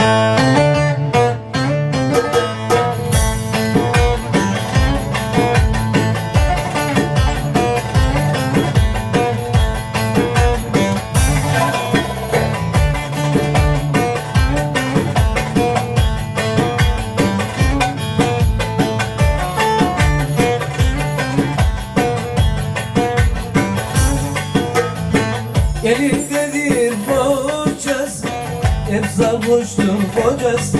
Boğacağız Hep sarhoştur kocası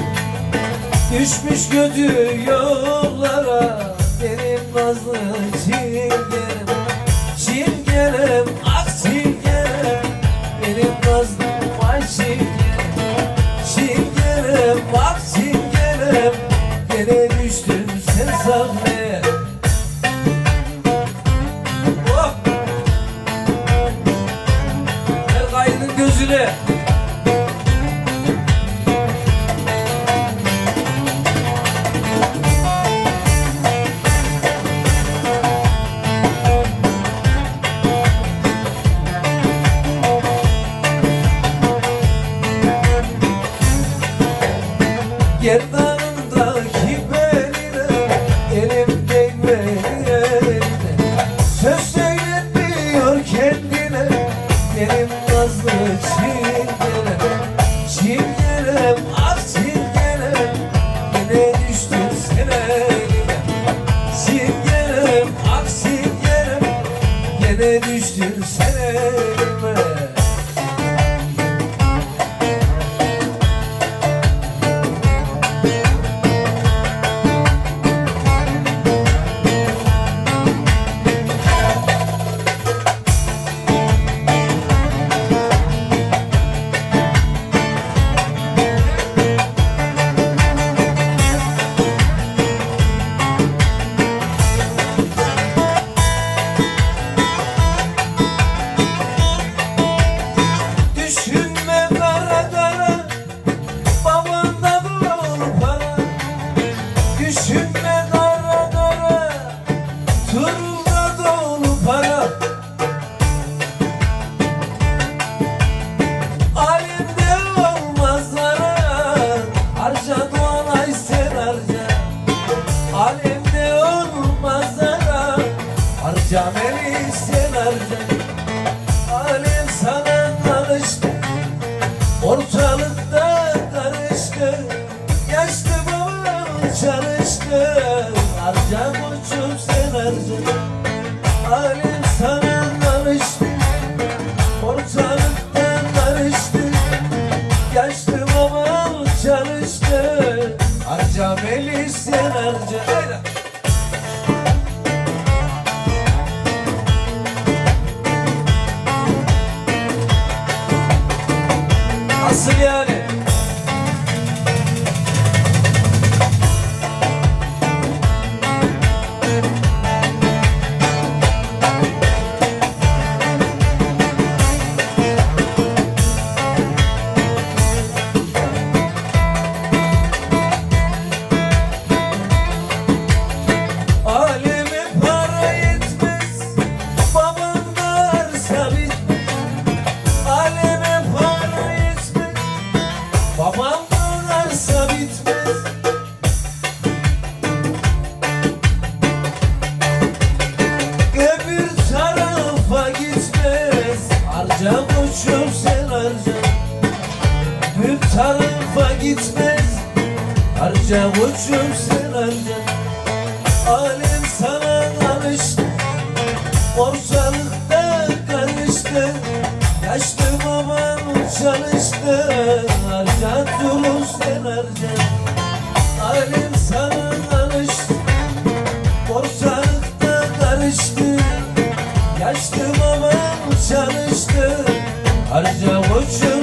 Düşmüş kötü yollara Benim nazlı çingenem Çingenem ak çingenem Benim nazlı vay çingenem Çingenem ak çingenem Gene düştüm sen sahneye Gerdanındaki beline Elim değmedi eline. Söz kendine Benim nazlı çingenem Çingenem ah çingenem Yine düştün sen elime Çingenem ah Yine düştün sen elime Harca Alem sana alıştı. Ortalıkta karıştı. Yaşlı babam çalıştı. Harca koçum sen harca sana alıştı. Ortalıkta karıştı. Yaşlı babam çalıştı. Harca beni sen. Yeah. Tarafa gitmez. Harca koçum sen harca Alem sana alıştı Ortalıkta karıştı. Yaşlı babam çalıştı. Harca durun sen harca. Alem sana alıştı Ortalıkta karıştı. Yaşlı babam çalıştı. Harca koçum